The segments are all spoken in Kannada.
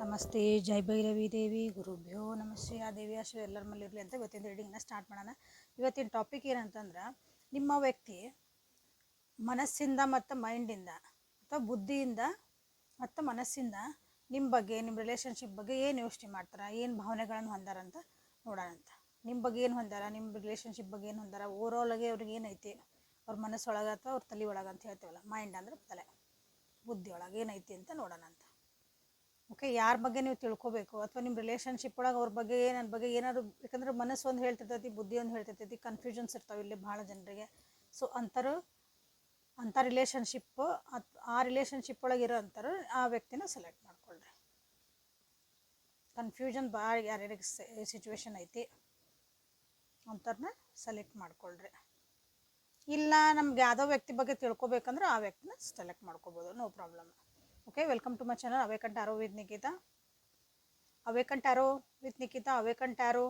ನಮಸ್ತೆ, ಜೈ ಭೈರವಿ ದೇವಿ, ಗುರುಭ್ಯೋ ನಮಸ್ತೆ ಆ ದೇವಿ ಅಶ್ವ ಎಲ್ಲರ ಮೇಲೆ ಇರಲಿ ಅಂತ ಇವತ್ತಿನ ರೀಡಿಂಗ್ನ ಸ್ಟಾರ್ಟ್ ಮಾಡೋಣ. ಇವತ್ತಿನ ಟಾಪಿಕ್ ಏನಂತಂದ್ರೆ, ನಿಮ್ಮ ವ್ಯಕ್ತಿ ಮನಸ್ಸಿಂದ ಮತ್ತು ಮೈಂಡಿಂದ ಅಥವಾ ಬುದ್ಧಿಯಿಂದ ಮತ್ತು ಮನಸ್ಸಿಂದ ನಿಮ್ಮ ಬಗ್ಗೆ, ನಿಮ್ಮ ರಿಲೇಷನ್ಶಿಪ್ ಬಗ್ಗೆ ಏನು ಯೋಚನೆ ಮಾಡ್ತಾರೆ? ಏನು ಭಾವನೆಗಳನ್ನು ಹೊಂದಾರಂತ ನೋಡೋಣ ಅಂತ. ನಿಮ್ಮ ಬಗ್ಗೆ ಏನು ಹೊಂದಾರ? ನಿಮ್ಮ ರಿಲೇಷನ್ಶಿಪ್ ಬಗ್ಗೆ ಏನು ಹೊಂದಾರ? ಓವರಾಲಾಗಿ ಅವ್ರಿಗೆ ಏನೈತಿ? ಅವ್ರ ಮನಸ್ಸೊಳಗೆ ಅಥವಾ ಅವ್ರ ತಲೆ ಒಳಗೆ ಅಂತ ಹೇಳ್ತೇವಲ್ಲ ಮೈಂಡ್ ಅಂದ್ರೆ ತಲೆ, ಬುದ್ಧಿ ಒಳಗೆ ಏನೈತಿ ಅಂತ ನೋಡೋಣ ಅಂತ. ಓಕೆ, ಯಾರ ಬಗ್ಗೆ ನೀವು ತಿಳ್ಕೊಬೇಕು? ಅಥವಾ ನಿಮ್ಮ ರಿಲೇಷನ್ಶಿಪ್ ಒಳಗೆ ಅವ್ರ ಬಗ್ಗೆ ನನ್ನ ಬಗ್ಗೆ ಏನಾದ್ರು, ಯಾಕಂದ್ರೆ ಮನಸ್ಸು ಒಂದು ಹೇಳ್ತಿರ್ತೈತಿ, ಬುದ್ಧಿ ಒಂದು ಹೇಳ್ತಿರ್ತೈತಿ ಕನ್ಫ್ಯೂಷನ್ಸ್ ಇರ್ತಾವೆ ಇಲ್ಲಿ ಭಾಳ ಜನರಿಗೆ. ಸೊ ಅಂಥರು ಅಂಥ ರಿಲೇಷನ್ಶಿಪ್ ಆ ರಿಲೇಷನ್ಶಿಪ್ ಒಳಗೆ ಇರೋ ಅಂಥರು ಆ ವ್ಯಕ್ತಿನ ಸೆಲೆಕ್ಟ್ ಮಾಡ್ಕೊಳ್ರಿ. ಕನ್ಫ್ಯೂಷನ್ ಭಾಳ ಯಾರ್ಯಾರಿಗೆ ಸಿಚುವೇಶನ್ ಐತಿ ಅಂಥವ್ರನ್ನ ಸೆಲೆಕ್ಟ್ ಮಾಡ್ಕೊಳ್ರಿ. ಇಲ್ಲ ನಮ್ಗೆ ಯಾವುದೋ ವ್ಯಕ್ತಿ ಬಗ್ಗೆ ತಿಳ್ಕೊಬೇಕಂದ್ರೆ ಆ ವ್ಯಕ್ತಿನ ಸೆಲೆಕ್ಟ್ ಮಾಡ್ಕೋಬೋದು no problem okay welcome to my channel awaken tarot with Nikita awaken tarot with Nikhita awaken tarot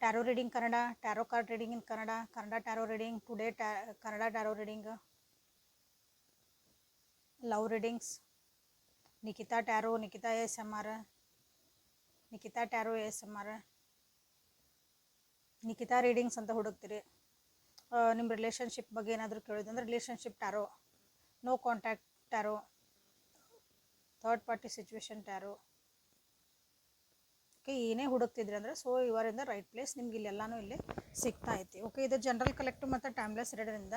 tarot reading Kannada tarot card reading in Kannada Kannada tarot reading today ಟ್ಯಾ Kannada tarot reading love readings Nikhita tarot Nikhita S M R Nikhita tarot S M R Nikhita readings ಅಂತ ಹುಡುಕ್ತೀರಿ. ನಿಮ್ಮ ರಿಲೇಷನ್ಶಿಪ್ ಬಗ್ಗೆ ಏನಾದರೂ ಕೇಳೋದಂದ್ರೆ relationship tarot no contact tarot third party situation tarot okay ಏನೇ ಹುಡುಕ್ತಿದ್ರಿ ಅಂದರೆ ಸೊ ಇವರಿಂದ ರೈಟ್ ಪ್ಲೇಸ್ ನಿಮ್ಗೆ ಇಲ್ಲೆಲ್ಲಾನು ಇಲ್ಲಿ ಸಿಗ್ತಾ ಐತಿ. ಓಕೆ ಇದು ಜನರಲ್ ಕಲೆಕ್ಟಿವ್ ಮತ್ತು ಟೈಮ್ಲೆಸ್ ಎರಡರಿಂದ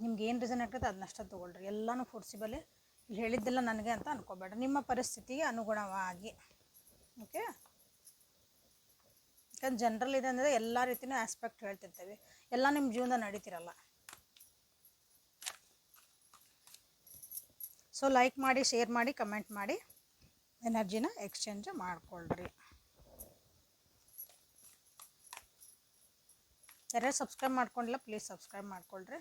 ನಿಮ್ಗೆ ಏನು ರೀಸನ್ ಆಗ್ತದೆ ಅದನ್ನಷ್ಟೇ ತೊಗೊಳ್ರಿ. ಎಲ್ಲನೂ ಫೋರ್ಸಿಬಲಿ ಇಲ್ಲಿ ಹೇಳಿದ್ದೆಲ್ಲ ನನಗೆ ಅಂತ ಅನ್ಕೋಬೇಡ. ನಿಮ್ಮ ಪರಿಸ್ಥಿತಿಗೆ ಅನುಗುಣವಾಗಿ. ಓಕೆ ಯಾಕಂದ್ರೆ ಜನರಲ್ ಇದೆ ಅಂದರೆ ಎಲ್ಲ ರೀತಿಯೂ ಆಸ್ಪೆಕ್ಟ್ ಹೇಳ್ತಿರ್ತೇವೆ. ಎಲ್ಲ ನಿಮ್ಮ ಜೀವನದ ನಡೀತಿರಲ್ಲ. ಸೊ ಲೈಕ್ ಮಾಡಿ ಶೇರ್ ಮಾಡಿ ಕಮೆಂಟ್ ಮಾಡಿ ಎನರ್ಜಿನ ಎಕ್ಸ್ಚೇಂಜ್ ಮಾಡಿಕೊಳ್ಳ್ರಿ ಯಾರ್ಯಾರು ಸಬ್ಸ್ಕ್ರೈಬ್ ಮಾಡ್ಕೊಂಡಿಲ್ಲ please subscribe ಮಾಡಿಕೊಳ್ಳ್ರಿ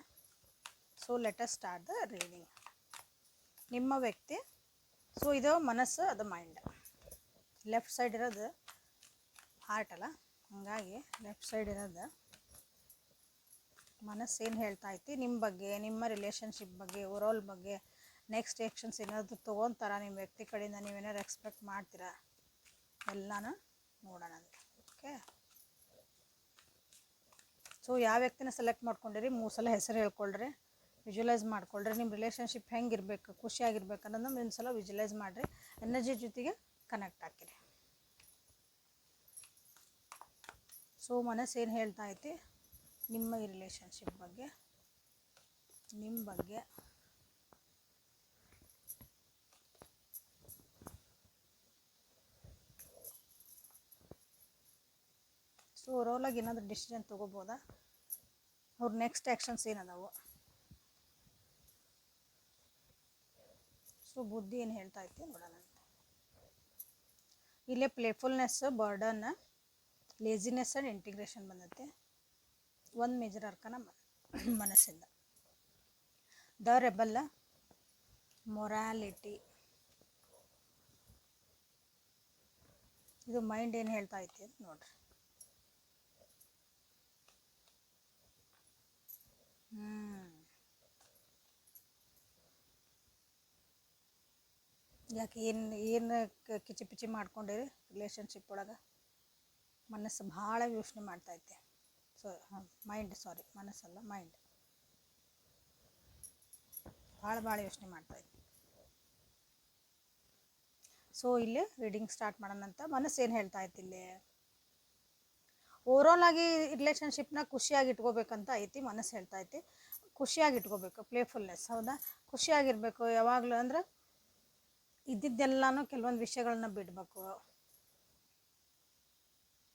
so let's start the reading ನಿಮ್ಮ ವ್ಯಕ್ತಿ ಸೊ ಇದು ಮನಸ್ಸು, ಅದು ಮೈಂಡ್ ಲೆಫ್ಟ್ ಸೈಡ್ ಇರೋದು ಹಾರ್ಟ್ ಅಲ್ಲ. ಹಾಗಾಗಿ ಲೆಫ್ಟ್ ಸೈಡ್ ಇರೋದು ಮನಸ್ಸು ಏನು ಹೇಳ್ತಾ ಐತಿ? ನಿಮ್ಮ ಬಗ್ಗೆ, ನಿಮ್ಮ ರಿಲೇಷನ್ಶಿಪ್ ಬಗ್ಗೆ ಓವರಾಲ್ ಬಗ್ಗೆ. ನೆಕ್ಸ್ಟ್ ಆ್ಯಕ್ಷನ್ಸ್ ಏನಾದರೂ ತೊಗೊತಾರ ನಿಮ್ಮ ವ್ಯಕ್ತಿ ಕಡೆಯಿಂದ ನೀವೇನಾದ್ರು ಎಕ್ಸ್ಪೆಕ್ಟ್ ಮಾಡ್ತೀರಾ? ಎಲ್ಲನೂ ನೋಡೋಣ ಓಕೆ ಸೊ ಯಾವ ವ್ಯಕ್ತಿನ ಸೆಲೆಕ್ಟ್ ಮಾಡ್ಕೊಂಡಿರಿ? ಮೂರು ಸಲ ಹೆಸರು ಹೇಳ್ಕೊಳ್ರಿ. ವಿಜುವಲೈಸ್ ಮಾಡ್ಕೊಳ್ರಿ. ನಿಮ್ಮ ರಿಲೇಷನ್ಶಿಪ್ ಹೆಂಗಿರಬೇಕು, ಖುಷಿಯಾಗಿರ್ಬೇಕು ಅನ್ನೋದನ್ನ ಒಂದು ಸಲ ವಿಜುವಲೈಸ್ ಮಾಡಿರಿ. ಎನರ್ಜಿ ಜೊತೆಗೆ ಕನೆಕ್ಟ್ ಹಾಕಿರಿ. ಸೊ ಮನಸ್ಸು ಏನು ಹೇಳ್ತಾ ಐತಿ? ನಿಮ್ಮ ಈ ರಿಲೇಷನ್ಶಿಪ್ ಬಗ್ಗೆ, ನಿಮ್ಮ ಬಗ್ಗೆ ಸೊ ಓವರಾಲಾಗಿ ಏನಾದರೂ ಡಿಸಿಷನ್ ತೊಗೋಬೋದಾ? ಅವ್ರ ನೆಕ್ಸ್ಟ್ ಆ್ಯಕ್ಷನ್ಸ್ ಏನದಾವು? ಸೊ ಬುದ್ಧಿ ಏನು ಹೇಳ್ತಾ ಐತಿ ನೋಡೋಣ ಇಲ್ಲೇ playfulness burden laziness and integration ಬಂದೈತೆ. ಒಂದು ಮೇಜರ್ ಅರ್ಕನ ಮನಸ್ಸಿಂದ. ದ ರೆಬಲ್ ಮೊರಾಲಿಟಿ ಇದು ಮೈಂಡ್ ಏನು ಹೇಳ್ತಾ ಐತಿ ಅಂತ ನೋಡ್ರಿ. ಯಾಕೆ ಏನು ಏನು ಕಿಚಿ ಪಿಚಿ ಮಾಡ್ಕೊಂಡಿರಿ ರಿಲೇಷನ್ಶಿಪ್ ಒಳಗೆ? ಮನಸ್ಸು ಭಾಳ ಯೋಚನೆ ಮಾಡ್ತೈತೆ ಸೊ ಮೈಂಡ್ ಸಾರಿ ಮನಸ್ಸಲ್ಲ ಮೈಂಡ್ ಭಾಳ ಭಾಳ ಯೋಚನೆ ಮಾಡ್ತೈತೆ ಸೊ ಇಲ್ಲಿ ರೀಡಿಂಗ್ ಸ್ಟಾರ್ಟ್ ಮಾಡೋಣ ಅಂತ ಮನಸ್ಸು ಏನು ಹೇಳ್ತಾ ಇತ್ತು ಇಲ್ಲಿ ಓವರಾಲ್ ಆಗಿ ರಿಲೇಶನ್ಶಿಪ್ನ ಖುಷಿಯಾಗಿ ಇಟ್ಕೋಬೇಕಂತ ಐತಿ, ಮನಸ್ಸು ಹೇಳ್ತಾ ಐತಿ. ಖುಷಿಯಾಗಿ ಇಟ್ಕೋಬೇಕು ಪ್ಲೇಫುಲ್ನೆಸ್ ಹೌದಾ? ಖುಷಿಯಾಗಿರ್ಬೇಕು, ಯಾವಾಗಲೂ ಅಂದ್ರೆ ಇದ್ದಿದ್ದೆಲ್ಲನೂ ಕೆಲವೊಂದು ವಿಷಯಗಳನ್ನ ಬಿಡಬೇಕು.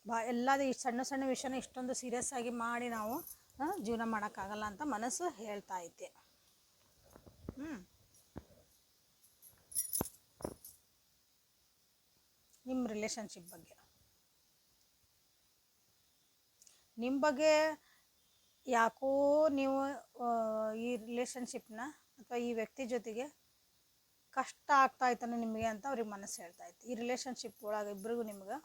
ಬಾ, ಎಲ್ಲದು ಈ ಸಣ್ಣ ಸಣ್ಣ ವಿಷಯನ ಇಷ್ಟೊಂದು ಸೀರಿಯಸ್ ಆಗಿ ಮಾಡಿ ನಾವು ಜೀವನ ಮಾಡೋಕ್ಕಾಗಲ್ಲ ಅಂತ ಮನಸ್ಸು ಹೇಳ್ತಾ ಐತಿ. ಹ್ಞೂ ನಿಮ್ಮ ರಿಲೇಶನ್ಶಿಪ್ ಬಗ್ಗೆ. ನಿಮ್ಮ ಬಗ್ಗೆ ಯಾಕೋ ನೀವು ಈ ರಿಲೇಷನ್ಶಿಪ್ನ ಅಥವಾ ಈ ವ್ಯಕ್ತಿ ಜೊತೆಗೆ ಕಷ್ಟ ಆಗ್ತಾ ಐತನ ನಿಮಗೆ ಅಂತ ಅವ್ರಿಗೆ ಮನಸ್ಸು ಹೇಳ್ತಾ ಇತ್ತು. ಈ ರಿಲೇಷನ್ಶಿಪ್ ಒಳಗೆ ಇಬ್ಬರಿಗೂ ನಿಮ್ಗೆ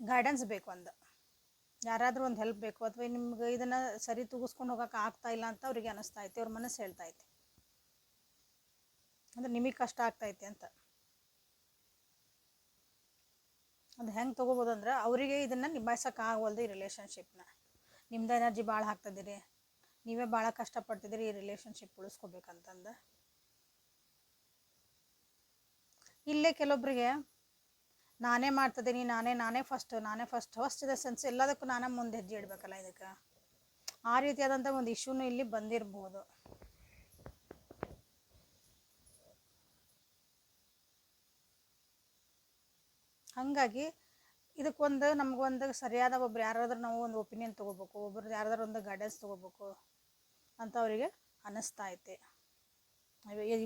ಗೈಡೆನ್ಸ್ ಬೇಕು ಒಂದು ಯಾರಾದರೂ ಒಂದು ಹೆಲ್ಪ್ ಬೇಕು ಅಥವಾ ನಿಮ್ಗೆ ಇದನ್ನು ಸರಿ ತೂಗಿಸ್ಕೊಂಡು ಹೋಗೋಕೆ ಆಗ್ತಾ ಇಲ್ಲ ಅಂತ ಅವ್ರಿಗೆ ಅನಿಸ್ತಾ ಐತಿ ಅವ್ರ ಮನಸ್ಸು ಹೇಳ್ತಾ ಐತಿ ಅಂದರೆ ನಿಮಗೆ ಕಷ್ಟ ಆಗ್ತೈತಿ ಅಂತ. ಅದು ಹೆಂಗೆ ತೊಗೋಬೋದು ಅಂದ್ರೆ ಅವರಿಗೆ ಇದನ್ನು ನಿಭಾಯಿಸೋಕ್ಕಾಗವಲ್ದು ಈ ರಿಲೇಷನ್ಶಿಪ್ನ ನಿಮ್ದು ಎನರ್ಜಿ ಭಾಳ ಹಾಕ್ತದಿರಿ. ನೀವೇ ಭಾಳ ಕಷ್ಟಪಡ್ತಿದ್ದೀರಿ ಈ ರಿಲೇಷನ್ಶಿಪ್ ಉಳಿಸ್ಕೋಬೇಕಂತಂದು. ಇಲ್ಲೇ ಕೆಲವೊಬ್ಬರಿಗೆ ನಾನೇ ಮಾಡ್ತಿದ್ದೀನಿ ನಾನೇ ನಾನೇ ಫಸ್ಟ್ ನಾನೇ ಫಸ್ಟ್ ಫಸ್ಟ್ ಇದ ಸೆನ್ಸ್ ಎಲ್ಲದಕ್ಕೂ ನಾನೇ ಮುಂದೆ ಹೆಜ್ಜೆ ಇಡಬೇಕಲ್ಲ ಇದಕ್ಕೆ. ಆ ರೀತಿಯಾದಂಥ ಒಂದು ಇಶ್ಯೂನು ಇಲ್ಲಿ ಬಂದಿರ್ಬೋದು. ಹಾಗಾಗಿ ಇದಕ್ಕೊಂದು ನಮಗೊಂದು ಸರಿಯಾದ ಒಬ್ರು ಯಾರಾದ್ರೂ ನಾವು ಒಂದು ಒಪಿನಿಯನ್ ತೊಗೋಬೇಕು, ಒಬ್ರು ಯಾರಾದ್ರೂ ಒಂದು ಗೈಡೆನ್ಸ್ ತೊಗೋಬೇಕು ಅಂತ ಅವರಿಗೆ ಅನ್ನಿಸ್ತಾ ಐತೆ.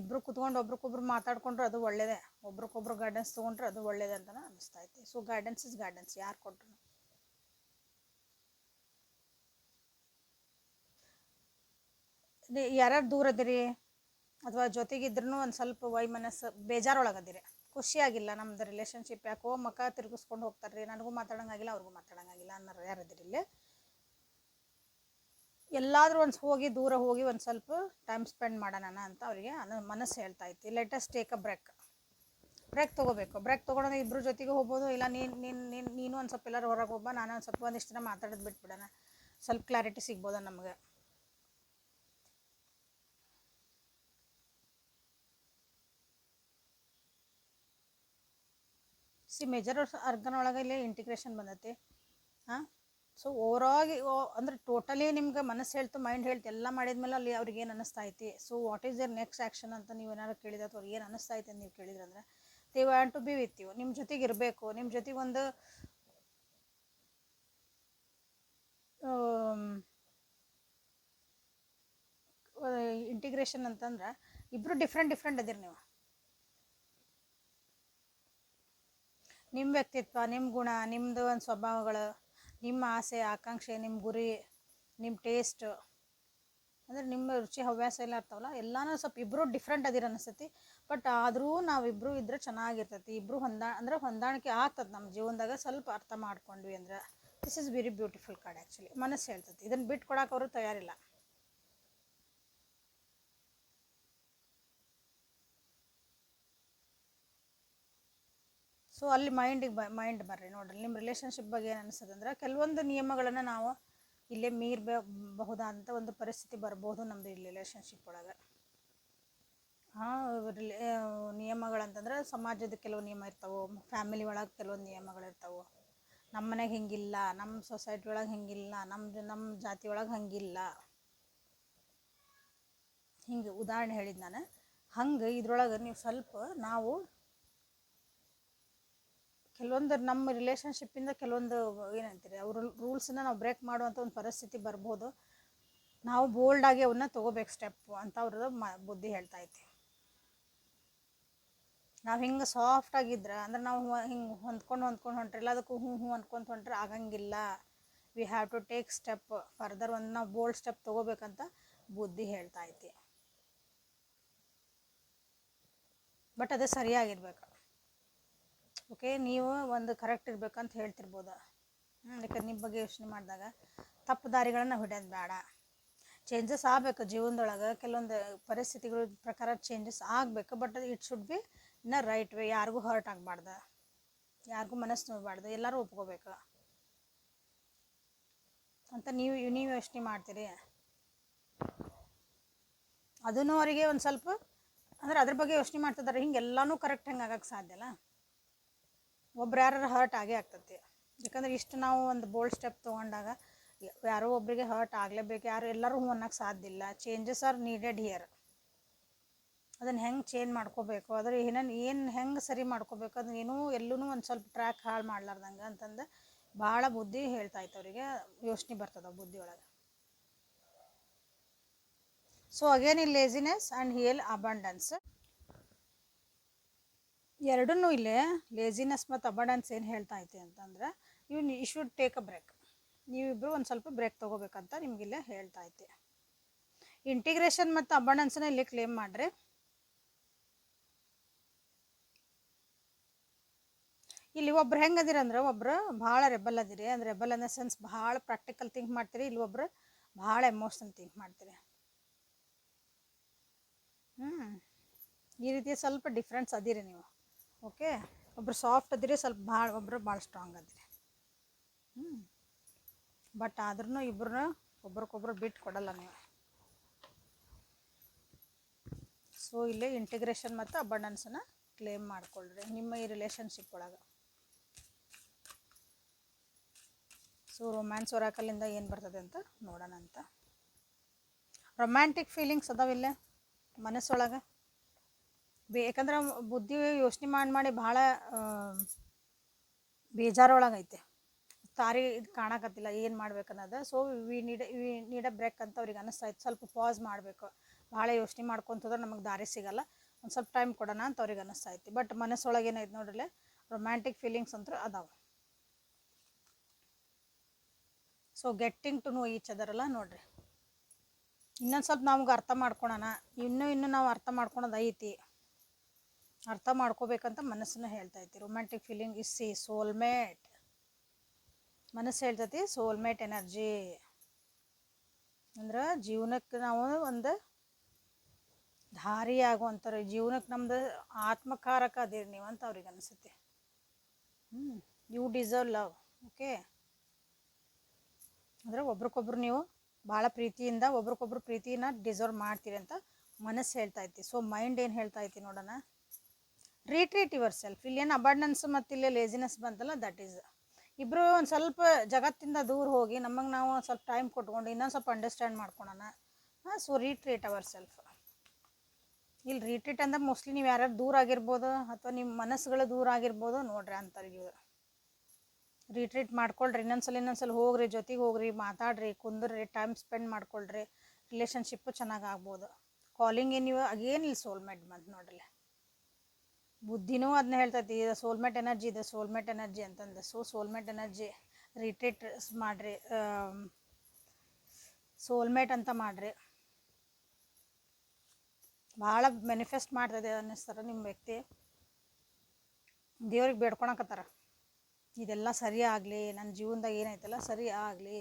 ಇಬ್ಬರು ಕುತ್ಕೊಂಡು ಒಬ್ರಿಗೊಬ್ರು ಮಾತಾಡ್ಕೊಂಡ್ರೆ ಅದು ಒಳ್ಳೇದೇ, ಒಬ್ರಿಗೊಬ್ರು ಗೈಡೆನ್ಸ್ ತೊಗೊಂಡ್ರೆ ಅದು ಒಳ್ಳೇದೇ ಅಂತಲೇ ಅನ್ನಿಸ್ತಾ ಐತೆ. ಸೊ ಗೈಡೆನ್ಸ್ ಇಸ್ ಗೈಡೆನ್ಸ್ ಯಾರು ಕೊಟ್ಟರು ಯಾರ್ಯಾರು ದೂರ ಅದಿರಿ ಅಥವಾ ಜೊತೆಗಿದ್ರೂ ಒಂದು ಸ್ವಲ್ಪ ವೈ ಮನಸ್ಸು ಬೇಜಾರೊಳಗದಿರಿ ಖುಷಿಯಾಗಿಲ್ಲ ನಮ್ದು ರಿಲೇಷನ್ಶಿಪ್ ಯಾಕೋ ಮಕ್ಕ ತಿರುಗಿಸ್ಕೊಂಡು ಹೋಗ್ತಾರೆ ರೀ ನನಗೂ ಮಾತಾಡೋಂಗಾಗಿಲ್ಲ, ಅವ್ರಿಗೂ ಮಾತಾಡೋಂಗಾಗಿಲ್ಲ ಅನ್ನೋರು ಯಾರದಿರಿ ಇಲ್ಲಿ ಎಲ್ಲಾದರೂ ಒಂದು ಹೋಗಿ ದೂರ ಹೋಗಿ ಒಂದು ಸ್ವಲ್ಪ ಟೈಮ್ ಸ್ಪೆಂಡ್ ಮಾಡೋಣ ಅಂತ ಅವರಿಗೆ ಅನ್ನೋ ಮನಸ್ಸು ಹೇಳ್ತಾ ಇತ್ತು. Latest take a break break ತೊಗೋಬೇಕು. ಬ್ರೇಕ್ ತೊಗೊಳೋದು ಇಬ್ಬರು ಜೊತೆಗೆ ಹೋಗ್ಬೋದು, ಇಲ್ಲ ನೀನು ನೀನು ನೀನು ನೀನು ಒಂದು ಸ್ವಲ್ಪ ಎಲ್ಲರೂ ಹೊರಗೆ ಹೋಗ್ಬಾ, ನಾನು ಒಂದು ಸ್ವಲ್ಪ ಒಂದಿಷ್ಟು ದಿನ ಮಾತಾಡೋದು ಬಿಟ್ಬಿಡೋಣ. ಸ್ವಲ್ಪ ಕ್ಲಾರಿಟಿ ಸಿಗ್ಬೋದ ನಮಗೆ? ಸಿ ಮೇಜರ್ ಅರ್ಗನ್ ಒಳಗೆ ಇಲ್ಲಿ ಇಂಟಿಗ್ರೇಷನ್ ಬಂದೈತಿ. ಹಾಂ? ಸೊ ಓವರಾಗಿ ಅಂದ್ರೆ ಟೋಟಲಿ ನಿಮ್ಗೆ ಮನಸ್ಸು ಹೇಳ್ತು ಮೈಂಡ್ ಹೇಳ್ತು, ಎಲ್ಲ ಮಾಡಿದ್ಮೇಲೆ ಅಲ್ಲಿ ಅವ್ರಿಗೆ ಏನು ಅನ್ನಿಸ್ತಾ ಐತಿ so what is your next action ಅಂತ ನೀವು ಏನಾದ್ರು ಕೇಳಿದ್ರೆ ಅಥವಾ ಏನು ಅನ್ನಿಸ್ತಾ ಐತೆ ಅಂತ ನೀವು ಕೇಳಿದ್ರಂದ್ರೆ they want to be with you ನಿಮ್ಮ ಜೊತೆಗೆ ಇರಬೇಕು. ನಿಮ್ಮ ಜೊತೆಗೆ ಒಂದು ಇಂಟಿಗ್ರೇಷನ್ ಅಂತಂದ್ರೆ ಇಬ್ಬರು ಡಿಫ್ರೆಂಟ್ ಡಿಫ್ರೆಂಟ್ ಅದಿರಿ ನೀವು. ನಿಮ್ಮ ವ್ಯಕ್ತಿತ್ವ ನಿಮ್ಮ ಗುಣ ನಿಮ್ಮದು ಒಂದು ಸ್ವಭಾವಗಳು, ನಿಮ್ಮ ಆಸೆ, ಆಕಾಂಕ್ಷೆ ನಿಮ್ಮ ಗುರಿ ನಿಮ್ಮ ಟೇಸ್ಟ್ ಅಂದರೆ ನಿಮ್ಮ ರುಚಿ, ಹವ್ಯಾಸ ಎಲ್ಲ ಇರ್ತಾವಲ್ಲ, ಎಲ್ಲಾನು ಸ್ವಲ್ಪ ಇಬ್ಬರು ಡಿಫ್ರೆಂಟ್ ಅದಿರ ಅನಿಸ್ತೈತಿ. ಬಟ್ ಆದರೂ ನಾವಿಬ್ಬರು ಇದ್ರೆ ಚೆನ್ನಾಗಿರ್ತೈತಿ. ಇಬ್ಬರು ಹೊಂದಾ, ಅಂದ್ರೆ ಹೊಂದಾಣಿಕೆ ಆಗ್ತದೆ ನಮ್ಮ ಜೀವನದಾಗ, ಸ್ವಲ್ಪ ಅರ್ಥ ಮಾಡ್ಕೊಂಡ್ವಿ ಅಂದ್ರೆ this is very beautiful card actually ಮನಸ್ಸು ಹೇಳ್ತೈತಿ. ಇದನ್ನು ಬಿಟ್ಟು ಕೊಡಕ್ಕೆ ಅವರು ತಯಾರಿಲ್ಲ. ಸೊ ಅಲ್ಲಿ ಮೈಂಡಿಗೆ ಬ ಮೈಂಡ್ ಬರ್ರಿ ನೋಡ್ರಿ. ನಿಮ್ಮ ರಿಲೇಷನ್ಶಿಪ್ ಬಗ್ಗೆ ಏನು ಅನಿಸ್ತದೆ ಅಂದ್ರೆ, ಕೆಲವೊಂದು ನಿಯಮಗಳನ್ನು ನಾವು ಇಲ್ಲೇ ಮೀರಬಹುದಾದಂಥ ಒಂದು ಪರಿಸ್ಥಿತಿ ಬರ್ಬೋದು ನಮ್ಮದು ರಿಲೇಷನ್ಶಿಪ್ ಒಳಗೆ. ಹಾಂ ನಿಯಮಗಳಂತಂದ್ರೆ ಸಮಾಜದ ಕೆಲವು ನಿಯಮ ಇರ್ತಾವೆ ಫ್ಯಾಮಿಲಿ ಒಳಗೆ ಕೆಲವೊಂದು ನಿಯಮಗಳಿರ್ತಾವೆ ನಮ್ಮ ಮನೆಗೆ ಹಿಂಗಿಲ್ಲ ನಮ್ಮ ಸೊಸೈಟಿ ಒಳಗೆ ಹಿಂಗಿಲ್ಲ ನಮ್ಮ ನಮ್ಮ ಜಾತಿ ಒಳಗೆ ಹಂಗಿಲ್ಲ. ಹಿಂಗೆ ಉದಾಹರಣೆ ಹೇಳಿದ್ದು ನಾನು. ಹಂಗೆ ಇದ್ರೊಳಗೆ ನೀವು ಸ್ವಲ್ಪ ನಾವು ಕೆಲವೊಂದು ನಮ್ಮ ರಿಲೇಷನ್ಶಿಪ್ಪಿಂದ ಕೆಲವೊಂದು ಏನಂತೀರಿ ಅವ್ರ ರೂಲ್ಸನ್ನ ನಾವು ಬ್ರೇಕ್ ಮಾಡುವಂಥ ಒಂದು ಪರಿಸ್ಥಿತಿ ಬರ್ಬೋದು. ನಾವು ಬೋಲ್ಡಾಗಿ ಅವನ್ನ ತೊಗೋಬೇಕು ಸ್ಟೆಪ್ ಅಂತ ಅವ್ರದ್ದು ಮ, ಬುದ್ಧಿ ಹೇಳ್ತಾ ಐತಿ. ನಾವು ಹಿಂಗೆ ಸಾಫ್ಟಾಗಿದ್ರೆ ಅಂದ್ರೆ ನಾವು ಹಿಂಗೆ ಹೊಂದ್ಕೊಂಡು ಹೊಂದ್ಕೊಂಡು ಹೊಂಟ್ರಿಲ್ಲ ಎಲ್ಲದಕ್ಕೂ ಹ್ಞೂ ಹ್ಞೂ ಅನ್ಕೊಂತ ಹೊಂಟ್ರೆ ಆಗಂಗಿಲ್ಲ. We have to take step further ಒಂದು ನಾವು ಬೋಲ್ಡ್ ಸ್ಟೆಪ್ ತೊಗೋಬೇಕಂತ ಬುದ್ಧಿ ಹೇಳ್ತಾ ಐತಿ. ಬಟ್ ಅದು ಸರಿಯಾಗಿರ್ಬೇಕು. ಓಕೆ? ನೀವು ಒಂದು ಕರೆಕ್ಟ್ ಇರ್ಬೇಕಂತ ಹೇಳ್ತಿರ್ಬೋದು? ಯಾಕಂದ್ರೆ ನಿಮ್ಮ ಬಗ್ಗೆ ಯೋಚನೆ ಮಾಡಿದಾಗ ತಪ್ಪು ದಾರಿಗಳನ್ನು ಹೊಡೆಯೋದು ಬೇಡ. ಚೇಂಜಸ್ ಆಗಬೇಕು ಜೀವನದೊಳಗೆ. ಕೆಲವೊಂದು ಪರಿಸ್ಥಿತಿಗಳ ಪ್ರಕಾರ ಚೇಂಜಸ್ ಆಗಬೇಕು but it should be in a right way ಯಾರಿಗೂ ಹರ್ಟ್ ಆಗಬಾರ್ದು. ಯಾರಿಗೂ ಮನಸ್ಸು ನೋಡಬಾರ್ದು. ಎಲ್ಲರೂ ಒಪ್ಕೋಬೇಕು. ಅಂತ ನೀವು ನೀವು ಯೋಚನೆ ಮಾಡ್ತೀರಿ. ಅದನ್ನು ಅವರಿಗೆ ಒಂದು ಸ್ವಲ್ಪ, ಅಂದ್ರೆ ಅದ್ರ ಬಗ್ಗೆ ಯೋಚನೆ ಮಾಡ್ತಿದ್ದಾರೆ. ಹಿಂಗೆಲ್ಲನೂ ಕರೆಕ್ಟ್ ಹೆಂಗೆ ಆಗಕ್ಕೆ ಸಾಧ್ಯ ಅಲ್ಲ? ಒಬ್ರು ಯಾರು ಹರ್ಟ್ ಆಗೇ ಆಗ್ತೈತಿ. ಯಾಕಂದ್ರೆ ಇಷ್ಟು ನಾವು ಒಂದು ಬೋಲ್ಡ್ ಸ್ಟೆಪ್ ತೊಗೊಂಡಾಗ ಯಾರೋ ಒಬ್ಬರಿಗೆ ಹರ್ಟ್ ಆಗಲೇಬೇಕು, ಯಾರು ಎಲ್ಲರೂ ಹ್ಞೂ ಅನ್ನೋಕ್ಕೆ ಸಾಧ್ಯ ಇಲ್ಲ. ಚೇಂಜಸ್ ಆರ್ ನೀಡೆಡ್ ಹಿಯರ್ ಅದನ್ನು ಹೆಂಗೆ ಚೇಂಜ್ ಮಾಡ್ಕೋಬೇಕು? ಅದ್ರ ಏನನ್ನು ಏನು ಹೆಂಗೆ ಸರಿ ಮಾಡ್ಕೋಬೇಕು? ಅದನ್ನ ಏನೂ ಎಲ್ಲೂ ಒಂದು ಸ್ವಲ್ಪ ಟ್ರ್ಯಾಕ್ ಹಾಳು ಮಾಡ್ಲಾರ್ದಂಗೆ ಅಂತಂದು ಭಾಳ ಬುದ್ಧಿ ಹೇಳ್ತಾ ಇತ್ತು ಅವರಿಗೆ. ಯೋಚನೆ ಬರ್ತದೆ ಬುದ್ಧಿ ಒಳಗೆ. So again in laziness and heal abundance ಎರಡನ್ನೂ ಇಲ್ಲೇ ಲೇಸಿನೆಸ್ ಮತ್ತು ಅಬಂಡೆನ್ಸ್ ಏನು ಹೇಳ್ತಾ ಐತಿ ಅಂತಂದ್ರೆ you you should take a break ನೀವಿಬ್ಬರು ಒಂದು ಸ್ವಲ್ಪ ಬ್ರೇಕ್ ತೊಗೋಬೇಕಂತ ನಿಮಗಿಲ್ಲೇ ಹೇಳ್ತಾ ಐತೆ ಇಂಟಿಗ್ರೇಷನ್ ಮತ್ತು ಅಬಂಡೆನ್ಸನ್ನ ಇಲ್ಲಿ ಕ್ಲೇಮ್ ಮಾಡಿರಿ. ಇಲ್ಲಿ ಒಬ್ರು ಹೆಂಗೆ ಅದಿರಿ ಒಬ್ರು ಭಾಳ ರೆಬಲ್ ಅದಿರಿ. ಅಂದ್ರೆ ರೆಬಲ್ ಅನ್ನ ಸೆನ್ಸ್ ಭಾಳ ಪ್ರಾಕ್ಟಿಕಲ್ ಥಿಂಕ್ ಮಾಡ್ತೀರಿ. ಇಲ್ಲಿ ಒಬ್ರು ಭಾಳ ಎಮೋಷನಲ್ ಥಿಂಕ್ ಮಾಡ್ತೀರಿ. ಹ್ಞೂ ಈ ರೀತಿ ಸ್ವಲ್ಪ ಡಿಫ್ರೆನ್ಸ್ ಅದಿರಿ ನೀವು. ಓಕೆ? ಒಬ್ರು ಸಾಫ್ಟ್ ಅದಿರಿ, ಸ್ವಲ್ಪ ಭಾಳ, ಒಬ್ರು ಭಾಳ ಸ್ಟ್ರಾಂಗ್ ಅದಿರಿ. ಹ್ಞೂ ಬಟ್ ಆದ್ರೂ ಇಬ್ಬರನ್ನ ಒಬ್ರಿಗೊಬ್ರು ಬಿಟ್ಟು ಕೊಡಲ್ಲ ನೀವು. ಸೊ ಇಲ್ಲೇ ಇಂಟಿಗ್ರೇಷನ್ ಮತ್ತು ಅಬಂಡನ್ಸನ್ನು ಕ್ಲೇಮ್ ಮಾಡ್ಕೊಳ್ರಿ, ನಿಮ್ಮ ಈ ರಿಲೇಷನ್ಶಿಪ್ ಒಳಗೆ. ಸೊ ರೊಮ್ಯಾನ್ಸ್ ಒರಾಕಲಿಂದ ಏನು ಬರ್ತದೆ ಅಂತ ನೋಡೋಣ ಅಂತ ರೊಮ್ಯಾಂಟಿಕ್ ಫೀಲಿಂಗ್ಸ್ ಅದಾವಿಲ್ಲ ಮನಸ್ಸೊಳಗೆ? ಯಾಕಂದ್ರೆ ಬುದ್ಧಿ ಯೋಚನೆ ಮಾಡಿ ಮಾಡಿ ಭಾಳ ಬೇಜಾರೊಳಗೈತೆ. ತಾರಿ ಇದು ಕಾಣಕತ್ತಿಲ್ಲ, ಏನು ಮಾಡ್ಬೇಕನ್ನೋದು. So we need a we need a break ಅಂತ ಅವ್ರಿಗೆ ಅನ್ನಿಸ್ತಾಯ್ತು ಸ್ವಲ್ಪ ಪಾಸ್ ಮಾಡಬೇಕು. ಭಾಳ ಯೋಚನೆ ಮಾಡ್ಕೊಂತಂದ್ರೆ ನಮಗೆ ದಾರಿ ಸಿಗಲ್ಲ. ಒಂದು ಸ್ವಲ್ಪ ಟೈಮ್ ಕೊಡೋಣ ಅಂತ ಅವ್ರಿಗೆ ಅನ್ನಿಸ್ತೈತಿ ಬಟ್ ಮನಸ್ಸೊಳಗೆ ಏನೈತೆ ನೋಡ್ರಿ ರೊಮ್ಯಾಂಟಿಕ್ ಫೀಲಿಂಗ್ಸ್ ಅಂತೂ ಅದಾವೆ. So getting to know each ಅದರಲ್ಲ ನೋಡ್ರಿ. ಇನ್ನೊಂದು ಸ್ವಲ್ಪ ನಮ್ಗೆ ಅರ್ಥ ಮಾಡ್ಕೊಳೋಣ. ಇನ್ನೂ ಇನ್ನೂ ನಾವು ಅರ್ಥ ಮಾಡ್ಕೊಳೋದು ಐತಿ. ಅರ್ಥ ಮಾಡ್ಕೋಬೇಕಂತ ಮನಸ್ಸನ್ನ ಹೇಳ್ತೈತಿ romantic feeling is see soulmate ಮನಸ್ಸು ಹೇಳ್ತೈತಿ ಸೋಲ್ಮೇಟ್ ಎನರ್ಜಿ ಅಂದ್ರೆ ಜೀವನಕ್ಕೆ ನಾವು ಒಂದು ದಾರಿ ಆಗುವಂಥವ್ರು ಜೀವನಕ್ಕೆ ನಮ್ದು ಆತ್ಮಕಾರಕ ಅದಿರಿ ನೀವು ಅಂತ ಅವ್ರಿಗೆ ಅನಿಸುತ್ತೆ. ಹ್ಞೂ ಯು ಡಿಸರ್ವ್ ಲವ್ ಓಕೆ ಅಂದರೆ ಒಬ್ರಿಗೊಬ್ರು ನೀವು ಭಾಳ ಪ್ರೀತಿಯಿಂದ ಒಬ್ರಿಗೊಬ್ರು ಪ್ರೀತಿನ ಡಿಸರ್ವ್ ಮಾಡ್ತೀರಿ ಅಂತ ಮನಸ್ಸು ಹೇಳ್ತಾ ಐತಿ ಸೊ ಮೈಂಡ್ ಏನು ಹೇಳ್ತಾ ಐತಿ ನೋಡೋಣ. ರೀಟ್ರೀಟ್ ಯುವರ್ ಸೆಲ್ಫ್ ಇಲ್ಲೇನು ಅಬಂಡೆನ್ಸ್ ಮತ್ತು ಇಲ್ಲೇ ಲೇಸಿನೆಸ್ ಬಂತಲ್ಲ ದಟ್ ಈಸ್ ಇಬ್ಬರು ಒಂದು ಸ್ವಲ್ಪ ಜಗತ್ತಿಂದ ದೂರ ಹೋಗಿ ನಮಗೆ ನಾವು ಒಂದು ಸ್ವಲ್ಪ ಟೈಮ್ ಕೊಟ್ಕೊಂಡು ಇನ್ನೊಂದು ಸ್ವಲ್ಪ ಅಂಡರ್ಸ್ಟ್ಯಾಂಡ್ ಮಾಡ್ಕೊಳೋಣ. ಹಾಂ ಸೊ ರೀಟ್ರೀಟ್ ಅವರ್ ಸೆಲ್ಫ್ ಇಲ್ಲಿ ರೀಟ್ರೀಟ್ ಅಂದ್ರೆ ಮೋಸ್ಟ್ಲಿ ನೀವು ಯಾರ್ಯಾರು ದೂರ ಆಗಿರ್ಬೋದು ಅಥವಾ ನಿಮ್ಮ ಮನಸ್ಸುಗಳು ದೂರ ಆಗಿರ್ಬೋದು ನೋಡ್ರಿ ಅಂಥವ್ರಿಗೆ ಇವರು. ರೀಟ್ರೀಟ್ ಮಾಡ್ಕೊಳ್ರಿ, ಇನ್ನೊಂದ್ಸಲ ಇನ್ನೊಂದ್ಸಲ ಹೋಗ್ರಿ, ಜೊತೆಗೆ ಹೋಗ್ರಿ, ಮಾತಾಡ್ರಿ, ಕುಂದ್ರಿ ಟೈಮ್ ಸ್ಪೆಂಡ್ ಮಾಡ್ಕೊಳ್ರಿ ರಿಲೇಷನ್ಶಿಪ್ಪು ಚೆನ್ನಾಗಿ ಆಗ್ಬೋದು. ಕಾಲಿಂಗ್ ಏನು ನೀವು ಅಗೇನಿಲ್ಲ ಸೋಲ್ಮೇಟ್ ಬಂತು ನೋಡ್ರಿ. ಬುದ್ಧಿನೂ ಅದನ್ನ ಹೇಳ್ತೈತಿ, ಇದು ಸೋಲ್ಮೇಟ್ ಎನರ್ಜಿ ಇದೆ ಸೋಲ್ಮೇಟ್ ಎನರ್ಜಿ ಅಂತಂದು. ಸೊ ಸೋಲ್ಮೇಟ್ ಎನರ್ಜಿ ರಿಟ್ರೀಟ್ ಮಾಡಿರಿ ಸೋಲ್ಮೇಟ್ ಅಂತ ಮಾಡಿರಿ. ಭಾಳ ಮ್ಯಾನಿಫೆಸ್ಟ್ ಮಾಡ್ತದೆ ಅನ್ನಿಸ್ತಾರೆ ನಿಮ್ಮ ವ್ಯಕ್ತಿ. ದೇವ್ರಿಗೆ ಬೇಡ್ಕೊಳಕತ್ತಾರ. ಇದೆಲ್ಲ ಸರಿ ಆಗಲಿ ನನ್ನ ಜೀವನದಾಗ ಏನೈತಲ್ಲ ಸರಿ ಆಗಲಿ.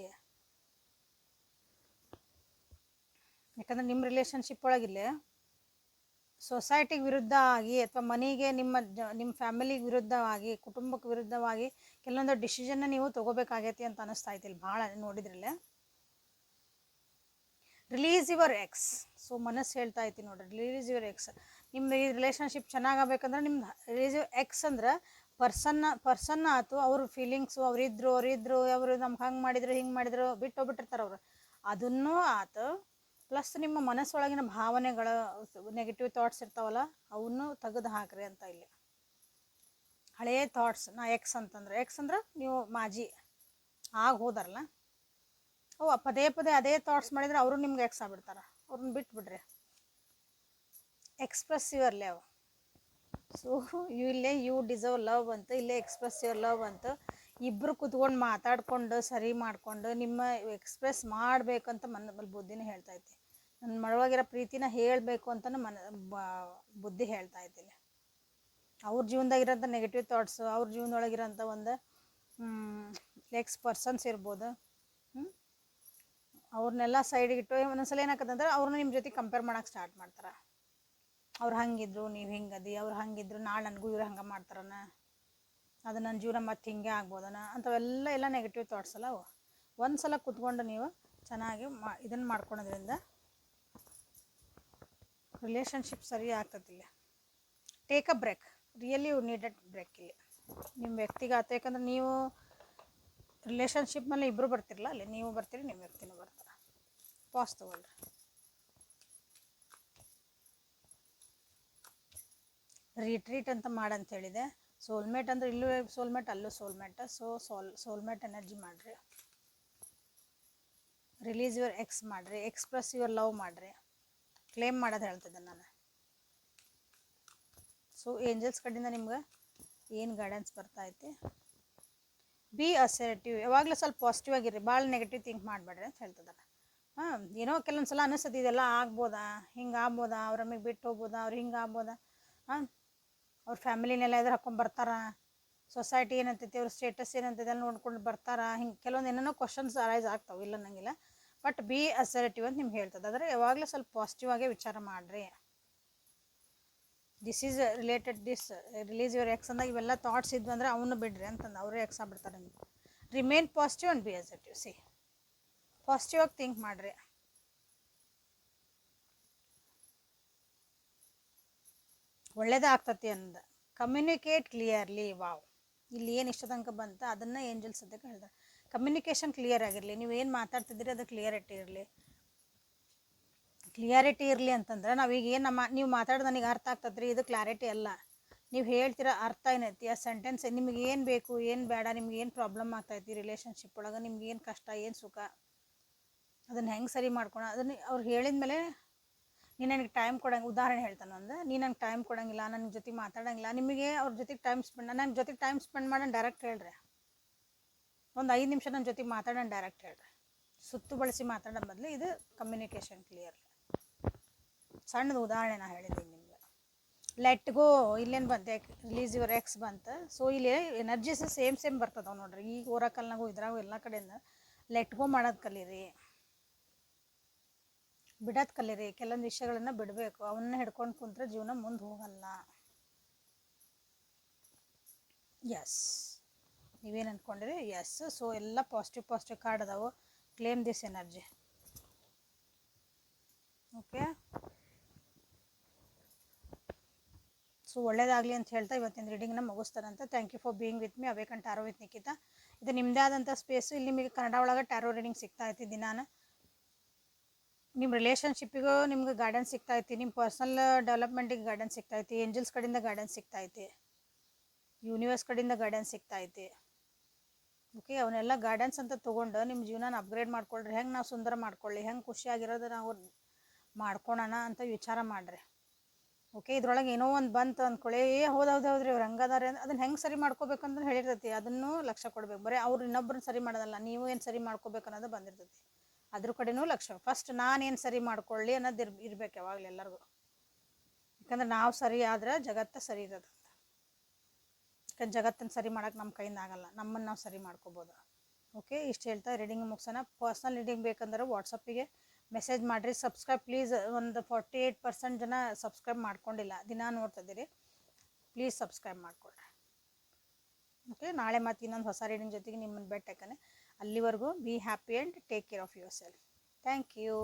ಯಾಕಂದ್ರೆ ನಿಮ್ಮ ರಿಲೇಷನ್ಶಿಪ್ ಒಳಗಿಲ್ಲೇ ಸೊಸೈಟಿಗೆ ವಿರುದ್ಧ ಆಗಿ ಅಥವಾ ಮನೆಗೆ ನಿಮ್ಮ ಜ, ನಿಮ್ಮ ಫ್ಯಾಮಿಲಿಗೆ ವಿರುದ್ಧವಾಗಿ ಕುಟುಂಬಕ್ಕೆ ವಿರುದ್ಧವಾಗಿ ಕೆಲವೊಂದು ಡಿಸಿಷನ್ನ ನೀವು ತೊಗೋಬೇಕಾಗೈತಿ ಅಂತ ಅನ್ನಿಸ್ತಾ ಇಲ್ಲಿ ಭಾಳ ನೋಡಿದ್ರಲ್ಲೇ. ರಿಲೀಸ್ ಯುವರ್ ಎಕ್ಸ್ ಸೊ ಮನಸ್ಸು ಹೇಳ್ತಾ ಐತಿ ನೋಡ್ರಿ ರಿಲೀಸ್ ಯುವರ್ ಎಕ್ಸ್ ನಿಮ್ಮ ಈ ರಿಲೇಷನ್ಶಿಪ್ ಚೆನ್ನಾಗಬೇಕಂದ್ರೆ ನಿಮ್ಮ ರಿಲೀಸ್ ಎಕ್ಸ್ ಅಂದ್ರೆ ಪರ್ಸನ್ನ ಪರ್ಸನ್ನ ಆಯ್ತು ಅವ್ರ ಫೀಲಿಂಗ್ಸು ಅವರಿದ್ರು ಅವರಿದ್ರು ಅವರು ನಮ್ಗೆ ಹಂಗೆ ಮಾಡಿದ್ರು, ಹಿಂಗೆ ಮಾಡಿದ್ರು ಬಿಟ್ಟು ಹೋಗ್ಬಿಟ್ಟಿರ್ತಾರೆ ಅವರು. ಅದನ್ನೂ ಆತು ಪ್ಲಸ್ ನಿಮ್ಮ ಮನಸ್ಸೊಳಗಿನ ಭಾವನೆಗಳು ನೆಗೆಟಿವ್ ಥಾಟ್ಸ್ ಇರ್ತಾವಲ್ಲ, ಅವನ್ನೂ ತೆಗೆದು ಹಾಕ್ರಿ ಅಂತ ಇಲ್ಲಿ. ಹಳೆಯ ಥಾಟ್ಸ್ ನಾ ಎಕ್ಸ್ ಅಂತಂದ್ರೆ ಎಕ್ಸ್ ಅಂದ್ರೆ ನೀವು ಮಾಜಿ ಆಗ ಹೋದಾರಲ್ಲ ಅವು ಪದೇ ಪದೇ ಅದೇ ಥಾಟ್ಸ್ ಮಾಡಿದ್ರೆ ಅವರು ನಿಮ್ಗೆ ಎಕ್ಸ್ ಆಗ್ಬಿಡ್ತಾರೆ. ಅವ್ರನ್ನ ಬಿಟ್ಬಿಡ್ರಿ. Express your love so you ಇಲ್ಲೇ ಯು ಡಿಸರ್ವ್ ಲವ್ ಅಂತ, ಇಲ್ಲೇ ಎಕ್ಸ್ಪ್ರೆಸ್ ಯುವರ್ ಲವ್ ಅಂತ ಇಬ್ಬರು ಕೂತ್ಕೊಂಡು ಮಾತಾಡಿಕೊಂಡು, ಸರಿ ಮಾಡಿಕೊಂಡು, ನಿಮ್ಮ ಎಕ್ಸ್ಪ್ರೆಸ್ ಮಾಡಬೇಕಂತ ಮನ ಬುದ್ಧಿನ ಹೇಳ್ತಾ ಐತಿ ನನ್ನ ಮಳವಾಗಿರೋ ಪ್ರೀತಿನ ಹೇಳಬೇಕು ಅಂತಲೂ ಮನ ಬುದ್ಧಿ ಹೇಳ್ತಾ ಇದ್ದೀನಿ. ಇಲ್ಲಿ ಅವ್ರ ಜೀವನದಾಗಿರೋಂಥ ನೆಗೆಟಿವ್ ಥಾಟ್ಸು ಅವ್ರ ಜೀವನದೊಳಗಿರೋಂಥ ಒಂದು ಎಕ್ಸ್ ಪರ್ಸನ್ಸ್ ಇರ್ಬೋದು? ಅವ್ರನ್ನೆಲ್ಲ ಸೈಡಿಗೆ ಇಟ್ಟು, ಒಂದೊಂದ್ಸಲ ಏನಾಕತ್ತಂದ್ರೆ ಅವ್ರನ್ನ ನಿಮ್ಮ ಜೊತೆ ಕಂಪೇರ್ ಮಾಡೋಕೆ ಸ್ಟಾರ್ಟ್ ಮಾಡ್ತಾರೆ. ಅವ್ರು ಹಂಗಿದ್ರು, ನೀವು ಹಿಂಗದಿ ಅವ್ರು ಹಂಗಿದ್ರು, ನಾಳೆ ನನಗೂ ಇವ್ರು ಹಂಗೆ ಮಾಡ್ತಾರನ. ಅದು ನನ್ನ ಜೀವನ ಮತ್ತೆ ಹಿಂಗೆ ಆಗ್ಬೋದನ ಅಂಥವೆಲ್ಲ ಎಲ್ಲ ನೆಗೆಟಿವ್ ಥಾಟ್ಸ್ ಅಲ್ಲ ಅವು. ಒಂದು ಸಲ ಕುತ್ಕೊಂಡು ನೀವು ಚೆನ್ನಾಗಿ ಮಾ ಇದನ್ನು ಮಾಡ್ಕೊಳೋದ್ರಿಂದ ರಿಲೇಷನ್ಶಿಪ್ ಸರಿ ಆಗ್ತದೆ ಇಲ್ಲಿ. Take a break really you needed break ಇಲ್ಲಿ. ನಿಮ್ಮ ವ್ಯಕ್ತಿಗೆ ಆತ ಯಾಕಂದ್ರೆ ನೀವು ರಿಲೇಷನ್ಶಿಪ್ನಲ್ಲಿ ಇಬ್ಬರು ಬರ್ತಿರಲ್ಲ ಅಲ್ಲಿ. ನೀವು ಬರ್ತೀರಿ, ನಿಮ್ಮ ವ್ಯಕ್ತಿನೂ ಬರ್ತಾರೆ. ಪಾಸ್ ತೊಗೊಳ್ರಿ. ರಿಟ್ರೀಟ್ ಅಂತ ಮಾಡಂತ ಹೇಳಿದೆ. ಸೋಲ್ಮೇಟ್ ಅಂದ್ರೆ ಇಲ್ಲೂ ಸೋಲ್ಮೇಟ್, ಅಲ್ಲೂ soulmate. So soul, soulmate energy ಮಾಡಿರಿ. ರಿಲೀಸ್ ಯುವರ್ ಎಕ್ಸ್ ಮಾಡಿರಿ. ಎಕ್ಸ್ಪ್ರೆಸ್ ಯುವರ್ ಲವ್ ಮಾಡಿರಿ. ಕ್ಲೇಮ್ ಮಾಡೋದು ಹೇಳ್ತಿದ್ದೆ ನಾನು. ಸೊ ಏಂಜಲ್ಸ್ ಕಡೆಯಿಂದ ನಿಮ್ಗೆ ಏನು ಗೈಡೆನ್ಸ್ ಬರ್ತಾ ಐತಿ ಬಿ ಅಸರ್ಟಿವ್ ಯಾವಾಗಲೂ ಸ್ವಲ್ಪ ಪಾಸಿಟಿವ್ ಆಗಿರಿ ಭಾಳ ನೆಗೆಟಿವ್ ಥಿಂಕ್ ಮಾಡಬೇಡ್ರಿ ಅಂತ ಹೇಳ್ತಿದ್ದಾರೆ ಹಾಂ, ಏನೋ ಕೆಲವೊಂದು ಸಲ ಅನಿಸ್ತದೆ, ಇದೆಲ್ಲ ಆಗ್ಬೋದಾ? ಹಿಂಗೆ ಆಗ್ಬೋದಾ ಅವ್ರ ನಮಗೆ ಬಿಟ್ಟು ಹೋಗ್ಬೋದಾ ಅವ್ರು ಹಿಂಗೆ ಆಗ್ಬೋದಾ ಹಾಂ ಅವ್ರ ಫ್ಯಾಮಿಲಿನೆಲ್ಲ ಎದುರು ಹಾಕೊಂಡು ಬರ್ತಾರೆ. ಸೊಸೈಟಿ ಏನಂತೈತಿ, ಅವ್ರ ಸ್ಟೇಟಸ್ ಏನಂತೈತಿ ಎಲ್ಲ ನೋಡ್ಕೊಂಡು ಬರ್ತಾರೆ. ಹಿಂಗೆ ಕೆಲವೊಂದು ಏನೇನೋ ಕ್ವಶನ್ಸ್ ಅರೈಸ್ ಆಗ್ತಾವೆ, ಇಲ್ಲ ಅನ್ನಂಗಿಲ್ಲ. ಬಟ್ ಬಿ ಅಸರ್ಟಿವ್ ಅಂತ ನಿಮ್ಗೆ ಹೇಳ್ತದೆ. ಆದರೆ ಯಾವಾಗಲೂ ಸ್ವಲ್ಪ ಪಾಸಿಟಿವ್ ಆಗೇ ವಿಚಾರ ಮಾಡಿರಿ. This is related this release your ex ಅಂದಾಗ ಇವೆಲ್ಲ ಥಾಟ್ಸ್ ಇದ್ವು ಅಂದ್ರೆ ಅವನು ಬಿಡ್ರಿ ಅಂತಂದು, ಅವರೇ ಎಕ್ಸ್ ಆಗ್ಬಿಡ್ತಾರೆ ನಿಮ್ಗೆ. Remain positive and be assertive see positive ಆಗಿ ಥಿಂಕ್ ಮಾಡಿರಿ. ಒಳ್ಳೇದೇ ಆಗ್ತತಿ ಅಂದ. ಕಮ್ಯುನಿಕೇಟ್ ಕ್ಲಿಯರ್ಲಿ ವಾವ್ ಇಲ್ಲಿ ಏನು ಇಷ್ಟ ತನಕ ಬಂತ, ಅದನ್ನು ಏಂಜಲ್ಸ್ ಅದಕ್ಕೆ ಹೇಳ್ದ. ಕಮ್ಯುನಿಕೇಷನ್ ಕ್ಲಿಯರ್ ಆಗಿರಲಿ, ನೀವು ಏನು ಮಾತಾಡ್ತಿದ್ದೀರಿ ಅದು ಕ್ಲಿಯರಿಟಿ ಇರಲಿ. ಕ್ಲಿಯಾರಿಟಿ ಇರಲಿ ಅಂತಂದ್ರೆ ನಾವೀಗ ಏನು ನಮ್ಮ, ನೀವು ಮಾತಾಡೋದು ನನಗೆ ಅರ್ಥ ಆಗ್ತದ್ರಿ, ಇದು ಕ್ಲಾರಿಟಿ ಅಲ್ಲ. ನೀವು ಹೇಳ್ತಿರೋ ಅರ್ಥ ಏನೈತಿ, ಆ ಸೆಂಟೆನ್ಸ್ ನಿಮ್ಗೆ ಏನು ಬೇಕು, ಏನು ಬೇಡ, ನಿಮ್ಗೆ ಏನು ಪ್ರಾಬ್ಲಮ್ ಆಗ್ತೈತಿ ರಿಲೇಷನ್ಶಿಪ್ ಒಳಗೆ ನಿಮ್ಗೆ ಏನು ಕಷ್ಟ, ಏನು ಸುಖ, ಅದನ್ನು ಹೆಂಗೆ ಸರಿ ಮಾಡ್ಕೊಳ ಅದನ್ನು ಅವ್ರು ಹೇಳಿದ ಮೇಲೆ ನೀನು ನನಗೆ ಟೈಮ್ ಕೊಡಂಗೆ ಉದಾಹರಣೆ ಹೇಳ್ತಾನೆ ಒಂದು. ನೀನು ನನಗೆ ಟೈಮ್ ಕೊಡಂಗಿಲ್ಲ ನನ್ನ ಜೊತೆ ಮಾತಾಡಂಗಿಲ್ಲ, ನಿಮಗೆ ಅವ್ರ ಜೊತೆ ಟೈಮ್ ಸ್ಪೆಂಡ್ ನನ್ನ ಜೊತೆ ಟೈಮ್ ಸ್ಪೆಂಡ್ ಮಾಡೋಣ ಡೈರೆಕ್ಟ್ ಹೇಳ್ರಿ. ಒಂದು ಐದು ನಿಮಿಷ ನನ್ನ ಜೊತೆ ಮಾತಾಡೋಣ ಡೈರೆಕ್ಟ್ ಹೇಳ್ರಿ. ಸುತ್ತು ಬಳಸಿ ಮಾತಾಡೋ ಬದಲು ಇದು ಕಮ್ಯುನಿಕೇಷನ್ ಕ್ಲಿಯರ್ ಸಣ್ಣದು ಉದಾಹರಣೆ ನಾ ಹೇಳಿದ್ದೀನಿ ನಿಮ್ಗೆ. ಲೆಟ್ ಗೋ ಇಲ್ಲೇನು ಬಂತೆ ರಿಲೀಸ್ ಯುವರ್ ಎಕ್ಸ್ ಬಂತು. ಸೊ ಇಲ್ಲಿ ಎನರ್ಜಿಸ್ ಸೇಮ್ ಸೇಮ್ ಬರ್ತದವ ನೋಡ್ರಿ. ಈಗ ಓರಕಲ್ನಾಗೂ ಇದ್ರಾಗೂ ಎಲ್ಲ ಕಡೆಯಿಂದ ಲೆಟ್ ಗೋ ಮಾಡೋದು ಕಲೀರಿ. ಬಿಡೋದು ಕಲೀರಿ, ಕೆಲವೊಂದು ವಿಷಯಗಳನ್ನ ಬಿಡಬೇಕು. ಅವನ್ನ ಹಿಡ್ಕೊಂಡು ಕುಂತ್ರೆ ಜೀವನ ಮುಂದೆ ಹೋಗಲ್ಲ. ಎಸ್ ನೀವೇನು ಅಂದ್ಕೊಂಡಿರಿ ಎಸ್ ಸೊ ಎಲ್ಲ ಪಾಸಿಟಿವ್ ಪಾಸಿಟಿವ್ ಕಾರ್ಡ್ ಅದಾವು. Claim this energy okay so ಒಳ್ಳೇದಾಗಲಿ ಅಂತ ಹೇಳ್ತಾ ಇವತ್ತಿನ ರೀಡಿಂಗ್ನ ಮುಗಿಸ್ತಾರಂತ thank you for being with me awaken tarot with Nikhita ಇದು ನಿಮ್ಮದೇ ಆದಂಥ ಸ್ಪೇಸು ಇಲ್ಲಿ ನಿಮಗೆ ಕನ್ನಡ ಒಳಗೆ ಟ್ಯಾರೋ ರೀಡಿಂಗ್ ಸಿಗ್ತಾ ಇತ್ತು ದಿನಾನ. ನಿಮ್ಮ ರಿಲೇಷನ್ಶಿಪ್ಪಿಗೂ ನಿಮ್ಗೆ ಗೈಡೆನ್ಸ್ ಸಿಗ್ತಾ ಐತಿ ನಿಮ್ಮ ಪರ್ಸನಲ್ ಡೆವಲಪ್ಮೆಂಟಿಗೆ ಗೈಡೆನ್ಸ್ ಸಿಗ್ತಾ ಐತಿ ಏಂಜಲ್ಸ್ ಕಡೆಯಿಂದ ಗೈಡೆನ್ಸ್ ಸಿಗ್ತಾ ಐತಿ ಯೂನಿವರ್ಸ್ ಕಡೆಯಿಂದ ಗೈಡೆನ್ಸ್ ಸಿಗ್ತಾ ಐತಿ ಓಕೆ ಅವನ್ನೆಲ್ಲ ಗೈಡೆನ್ಸ್ ಅಂತ ತೊಗೊಂಡು ನಿಮ್ಮ ಜೀವನ ಅಪ್ಗ್ರೇಡ್ ಮಾಡ್ಕೊಳ್ರಿ, ಹೆಂಗೆ ನಾವು ಸುಂದರ ಮಾಡ್ಕೊಳ್ಳಿ, ಹೆಂಗೆ ಖುಷಿಯಾಗಿರೋದು ನಾವು ಮಾಡ್ಕೊಳೋಣ ಅಂತ ವಿಚಾರ ಮಾಡಿರಿ. ಓಕೆ ಇದ್ರೊಳಗೆ ಏನೋ ಒಂದು ಬಂತು ಅಂದ್ಕೊಳ್ಳಿ ಏ ಹೌದು ಹೌದು ಹೌದ್ರಿ ಇವ್ರು ಹಂಗದಾರೆ ಅದನ್ನ ಹೆಂಗೆ ಸರಿ ಮಾಡ್ಕೋಬೇಕಂತ ಹೇಳಿರ್ತೈತಿ, ಅದನ್ನು ಲಕ್ಷ್ಯ ಕೊಡ್ಬೇಕು, ಬರೀ ಅವ್ರು ಇನ್ನೊಬ್ರನ್ನ ಸರಿ ಮಾಡೋದಲ್ಲ, ನೀವು ಏನು ಸರಿ ಮಾಡ್ಕೋಬೇಕು ಅನ್ನೋದು ಬಂದಿರ್ತೈತಿ. ಅದ್ರ ಕಡೆನೂ ಲಕ್ಷ್ಯ ಫಸ್ಟ್ ನಾನೇನು ಸರಿ ಮಾಡ್ಕೊಳ್ಳಿ ಅನ್ನೋದು ಇರ್, ಇರ್ಬೇಕು ಯಾವಾಗಲೂ ಎಲ್ಲರಿಗೂ. ಯಾಕಂದ್ರೆ ನಾವು ಸರಿ ಆದ್ರೆ ಜಗತ್ತು ಸರಿ ಇರೋದು ಯಾಕಂದ್ರೆ ಜಗತ್ತನ್ನು ಸರಿ ಮಾಡೋಕೆ ನಮ್ಮ ಕೈಯಿಂದ ಆಗಲ್ಲ. ನಮ್ಮನ್ನು ನಾವು ಸರಿ ಮಾಡ್ಕೋಬೋದು. ಓಕೆ ಇಷ್ಟು ಹೇಳ್ತಾ ರೀಡಿಂಗ್ ಮುಗಿಸೋಣ. ಪರ್ಸ್ನಲ್ ರೀಡಿಂಗ್ ಬೇಕಂದ್ರೆ ವಾಟ್ಸಪ್ಪಿಗೆ ಮೆಸೇಜ್ ಮಾಡಿರಿ. ಸಬ್ಸ್ಕ್ರೈಬ್ ಪ್ಲೀಸ್ ಒಂದು ಫಾರ್ಟಿ ಏಯ್ಟ್ ಪರ್ಸೆಂಟ್ ಜನ ಸಬ್ಸ್ಕ್ರೈಬ್ ಮಾಡ್ಕೊಂಡಿಲ್ಲ. ದಿನ ನೋಡ್ತಿದ್ದೀರಿ ಪ್ಲೀಸ್ ಸಬ್ಸ್ಕ್ರೈಬ್ ಮಾಡಿಕೊಡ್ರಿ ಓಕೆ ನಾಳೆ ಮತ್ತೆ ಇನ್ನೊಂದು ಹೊಸ ರೀಡಿಂಗ್ ಜೊತೆಗೆ ನಿಮ್ಮನ್ನು ಬೆಟ್ಟಕ್ಕನೆ ಅಲ್ಲಿವರೆಗೂ be happy and take care of yourself thank you